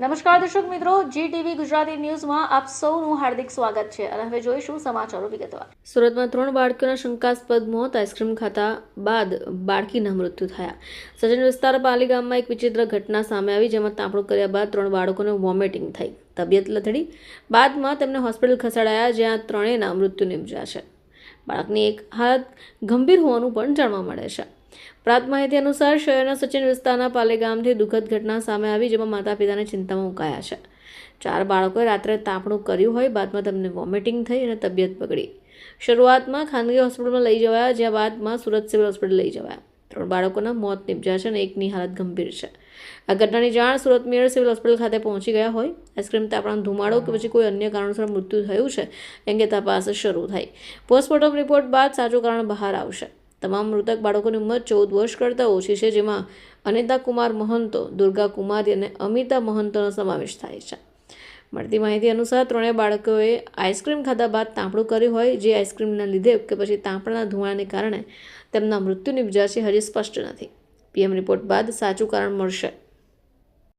નમસ્કાર દર્શક મિત્રો જી ટીવી ગુજરાતી ન્યૂઝમાં આપ સૌનું હાર્દિક સ્વાગત છે અને હવે જોઈશું સમાચારો વિગતવાર. સુરતમાં ત્રણ બાળકીઓના શંકાસ્પદ મોત, આઈસ્ક્રીમ ખાતા બાદ બાળકીના મૃત્યુ થયા. સજન વિસ્તાર પાલી ગામમાં એક વિચિત્ર ઘટના સામે આવી જેમાં તાંપણું કર્યા બાદ ત્રણ બાળકોને વોમિટિંગ થઈ. તબિયત લથડી બાદમાં તેમને હોસ્પિટલ ખસેડાયા જ્યાં ત્રણેયના મૃત્યુ નિપજ્યા છે. બાળકની એક હાલત ગંભીર હોવાનું પણ જાણવા મળે છે. પ્રાપ્ત માહિતી અનુસાર શહેરના સચિન વિસ્તારના પાલેગામથી દુઃખદ ઘટના સામે આવી, જેમાં માતા પિતાને ચિંતામાં મુકાયા છે. ચાર બાળકોએ રાત્રે તાપણું કર્યું હોય, બાદમાં તેમને વોમિટિંગ થઈ અને તબિયત બગડી. શરૂઆતમાં ખાનગી હોસ્પિટલમાં લઈ જવાયા, જ્યાં બાદમાં સુરત સિવિલ હોસ્પિટલ લઈ જવાયા. ત્રણ બાળકોના મોત નિપજ્યા છે અને એકની હાલત ગંભીર છે. આ ઘટનાની જાણ સુરત મેયર સિવિલ હોસ્પિટલ ખાતે પહોંચી ગયા હોય. આઈસ્ક્રીમ તાપણાનો ધુમાડો કે પછી કોઈ અન્ય કારણોસર મૃત્યુ થયું છે અંગે તપાસ શરૂ થઈ. પોસ્ટમોર્ટમ રિપોર્ટ બાદ સાચું કારણ બહાર આવશે. તમામ મૃતક બાળકોની ઉંમર ચૌદ વર્ષ કરતાં ઓછી છે, જેમાં અનિતા કુમાર મહંતો, દુર્ગા કુમારી અને અમિતા મહંતોનો સમાવેશ થાય છે. મળતી માહિતી અનુસાર ત્રણેય બાળકોએ આઈસ્ક્રીમ ખાધા બાદ તાંપણું કર્યું હોય, જે આઈસ્ક્રીમના લીધે કે પછી તાંપણાના ધુમાડાને કારણે તેમના મૃત્યુ નિપજ્યા હજી સ્પષ્ટ નથી. પીએમ રિપોર્ટ બાદ સાચું કારણ મળશે.